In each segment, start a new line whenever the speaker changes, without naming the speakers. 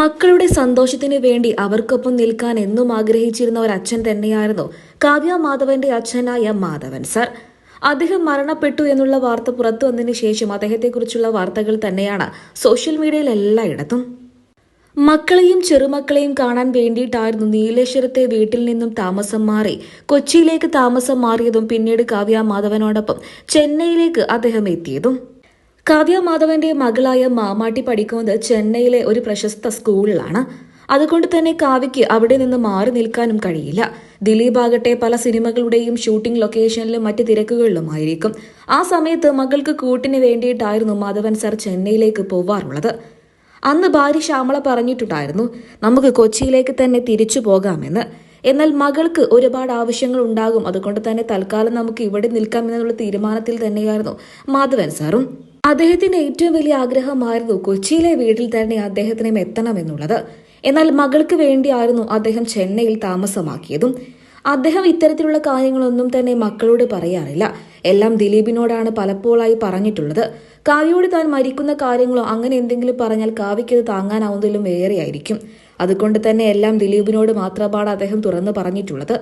മക്കളുടെ സന്തോഷത്തിന് വേണ്ടി അവർക്കൊപ്പം നിൽക്കാൻ എന്നും ആഗ്രഹിച്ചിരുന്ന ഒരു അച്ഛൻ തന്നെയായിരുന്നു കാവ്യ മാധവന്റെ അച്ഛനായ മാധവൻ സർ. അദ്ദേഹം മരണപ്പെട്ടു എന്നുള്ള വാർത്ത പുറത്തു വന്നതിന് ശേഷം അദ്ദേഹത്തെക്കുറിച്ചുള്ള വാർത്തകൾ തന്നെയാണ് സോഷ്യൽ മീഡിയയിൽ എല്ലായിടത്തും. മക്കളെയും ചെറുമക്കളെയും കാണാൻ വേണ്ടിയിട്ടായിരുന്നു നീലേശ്വരത്തെ വീട്ടിൽ നിന്നും താമസം മാറി കൊച്ചിയിലേക്ക് താമസം മാറിയതും പിന്നീട് കാവ്യ മാധവനോടൊപ്പം ചെന്നൈയിലേക്ക് അദ്ദേഹം എത്തിയതും. കാവ്യ മാധവന്റെ മകളായ മാമാട്ടി പഠിക്കുന്നത് ചെന്നൈയിലെ ഒരു പ്രശസ്ത സ്കൂളിലാണ്. അതുകൊണ്ട് തന്നെ കാവ്യയ്ക്ക് അവിടെ നിന്ന് മാറി നിൽക്കാനും കഴിയില്ല. ദിലീപ് ആകട്ടെ പല സിനിമകളുടെയും ഷൂട്ടിംഗ് ലൊക്കേഷനിലും മറ്റ് തിരക്കുകളിലുമായിരിക്കും. ആ സമയത്ത് മകൾക്ക് കൂട്ടിന് വേണ്ടിയിട്ടായിരുന്നു മാധവൻ സർ ചെന്നൈയിലേക്ക് പോവാറുള്ളത്. അന്ന് ഭാര്യ ശ്യാമള പറഞ്ഞിട്ടുണ്ടായിരുന്നു നമുക്ക് കൊച്ചിയിലേക്ക് തന്നെ തിരിച്ചു പോകാമെന്ന്. എന്നാൽ മകൾക്ക് ഒരുപാട് ആവശ്യങ്ങൾ ഉണ്ടാകും. അതുകൊണ്ട് തന്നെ തൽക്കാലം നമുക്ക് ഇവിടെ നിൽക്കാം എന്നുള്ള തീരുമാനത്തിൽ തന്നെയായിരുന്നു മാധവൻ സാറും. അദ്ദേഹത്തിന്റെ ഏറ്റവും വലിയ ആഗ്രഹമായിരുന്നു കൊച്ചിയിലെ വീട്ടിൽ തന്നെ അദ്ദേഹത്തിനും എത്തണമെന്നുള്ളത്. എന്നാൽ മകൾക്ക് വേണ്ടിയായിരുന്നു അദ്ദേഹം ചെന്നൈയിൽ താമസമാക്കിയതും. അദ്ദേഹം ഇത്തരത്തിലുള്ള കാര്യങ്ങളൊന്നും തന്നെ മക്കളോട് പറയാറില്ല. എല്ലാം ദിലീപിനോടാണ് പലപ്പോഴായി പറഞ്ഞിട്ടുള്ളത്. കാവ്യയോട് താൻ മരിക്കുന്ന കാര്യങ്ങളോ അങ്ങനെ എന്തെങ്കിലും പറഞ്ഞാൽ കാവ്യയ്ക്കത് താങ്ങാനാവുന്നതിലും ഏറെയായിരിക്കും അതുകൊണ്ട് തന്നെ എല്ലാം ദിലീപിനോട് മാത്രമാണ് അദ്ദേഹം തുറന്നു പറഞ്ഞിട്ടുള്ളത്.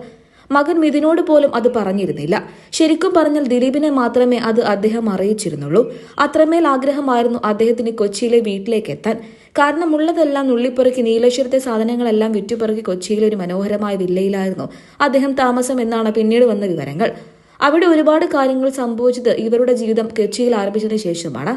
മകൻ മിഥുനോട് പോലും അത് പറഞ്ഞിരുന്നില്ല. ശരിക്കും പറഞ്ഞാൽ ദിലീപിനെ മാത്രമേ അത് അദ്ദേഹം അറിയിച്ചിരുന്നുള്ളൂ. അത്രമേൽ ആഗ്രഹമായിരുന്നു അദ്ദേഹത്തിന് കൊച്ചിയിലെ വീട്ടിലേക്ക് എത്താൻ. കാരണം ഉള്ളതെല്ലാം നുള്ളിപ്പെറുക്കി നീലേശ്വരത്തെ സാധനങ്ങളെല്ലാം വിറ്റുപെറുക്കി കൊച്ചിയിലെ ഒരു മനോഹരമായ വില്ലയിലായിരുന്നു അദ്ദേഹം താമസം എന്നാണ് പിന്നീട് വന്ന വിവരങ്ങൾ. അവിടെ ഒരുപാട് കാര്യങ്ങൾ സംഭവിച്ചത് ഇവരുടെ ജീവിതം കൊച്ചിയിൽ ആരംഭിച്ചതിന് ശേഷമാണ്.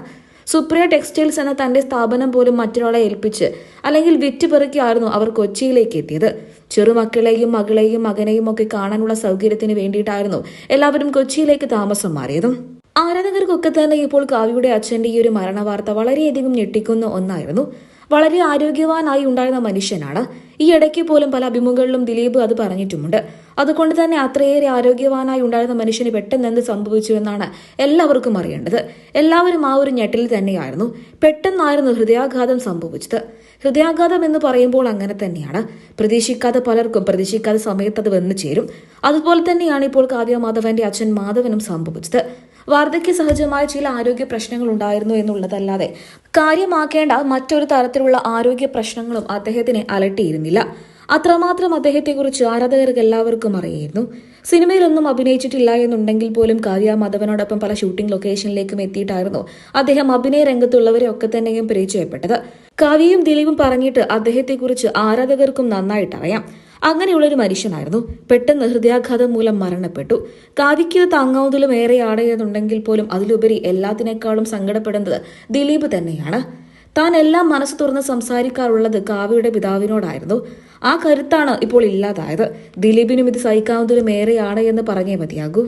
സുപ്രിയ ടെക്സ്റ്റൈൽസ് എന്ന തന്റെ സ്ഥാപനം പോലും മറ്റൊരാളെ ഏൽപ്പിച്ച് അല്ലെങ്കിൽ വിറ്റുപെറുക്കിയായിരുന്നു അവർ കൊച്ചിയിലേക്ക് എത്തിയത്. ചെറുമക്കളെയും മകളെയും മകനെയും ഒക്കെ കാണാനുള്ള സൗകര്യത്തിന് വേണ്ടിയിട്ടായിരുന്നു എല്ലാവരും കൊച്ചിയിലേക്ക് താമസം മാറിയതും. ആരാധകർക്കൊക്കെ തന്നെ ഇപ്പോൾ കാവ്യയുടെ അച്ഛന്റെ ഈ ഒരു മരണവാർത്ത വളരെയധികം ഞെട്ടിക്കുന്ന ഒന്നായിരുന്നു. വളരെ ആരോഗ്യവാനായി ഉണ്ടായിരുന്ന മനുഷ്യനാണ്. ഈ ഇടയ്ക്ക് പോലും പല അഭിമുഖങ്ങളിലും ദിലീപ് അത് പറഞ്ഞിട്ടുമുണ്ട്. അതുകൊണ്ട് തന്നെ അത്രയേറെ ആരോഗ്യവാനായി ഉണ്ടായിരുന്ന മനുഷ്യന് പെട്ടെന്ന് എന്ത് സംഭവിച്ചു എന്നാണ് എല്ലാവർക്കും അറിയേണ്ടത്. എല്ലാവരും ആ ഒരു ഞെട്ടിൽ തന്നെയായിരുന്നു. പെട്ടെന്നായിരുന്നു ഹൃദയാഘാതം സംഭവിച്ചത്. ഹൃദയാഘാതം എന്ന് പറയുമ്പോൾ അങ്ങനെ തന്നെയാണ്. പ്രതീക്ഷിക്കാതെ പലർക്കും പ്രതീക്ഷിക്കാത്ത സമയത്ത് അത് വന്നു ചേരും. അതുപോലെ തന്നെയാണ് ഇപ്പോൾ കാവ്യ മാധവന്റെ അച്ഛൻ മാധവനും സംഭവിച്ചത്. വാർദ്ധക്യ സഹജമായ ചില ആരോഗ്യ പ്രശ്നങ്ങൾ ഉണ്ടായിരുന്നു എന്നുള്ളതല്ലാതെ കാര്യമാക്കേണ്ട മറ്റൊരു തരത്തിലുള്ള ആരോഗ്യ പ്രശ്നങ്ങളും അദ്ദേഹത്തിനെ അലട്ടിയിരുന്നില്ല. അത്രമാത്രം അദ്ദേഹത്തെക്കുറിച്ച് ആരാധകർക്ക് എല്ലാവർക്കും അറിയായിരുന്നു. സിനിമയിലൊന്നും അഭിനയിച്ചിട്ടില്ല എന്നുണ്ടെങ്കിൽ പോലും കാര്യ മാധവനോടൊപ്പം പല ഷൂട്ടിംഗ് ലൊക്കേഷനിലേക്കും എത്തിയിട്ടായിരുന്നു അദ്ദേഹം അഭിനയ രംഗത്തുള്ളവരെ ഒക്കെ തന്നെയും പരിചയപ്പെട്ടത്. കാവ്യയും ദിലീപും പറഞ്ഞിട്ട് അദ്ദേഹത്തെക്കുറിച്ച് ആരാധകർക്കും നന്നായിട്ട് അറിയാം അങ്ങനെയുള്ളൊരു മനുഷ്യനായിരുന്നു. പെട്ടെന്ന് ഹൃദയാഘാതം മൂലം മരണപ്പെട്ടു. കാവിക്ക് താങ്ങാവുന്നതിലും ഏറെയാണ് എന്നുണ്ടെങ്കിൽ പോലും അതിലുപരി എല്ലാത്തിനേക്കാളും സങ്കടപ്പെടുന്നത് ദിലീപ് തന്നെയാണ്. താൻ എല്ലാം മനസ്സ് തുറന്ന് സംസാരിക്കാറുള്ളത് കാവ്യയുടെ പിതാവിനോടായിരുന്നു. ആ കരുത്താണ് ഇപ്പോൾ ഇല്ലാതായത്. ദിലീപിനും ഇത് സഹിക്കാവുന്നതിലും ഏറെയാണ് എന്ന് പറഞ്ഞേ മതിയാകൂ.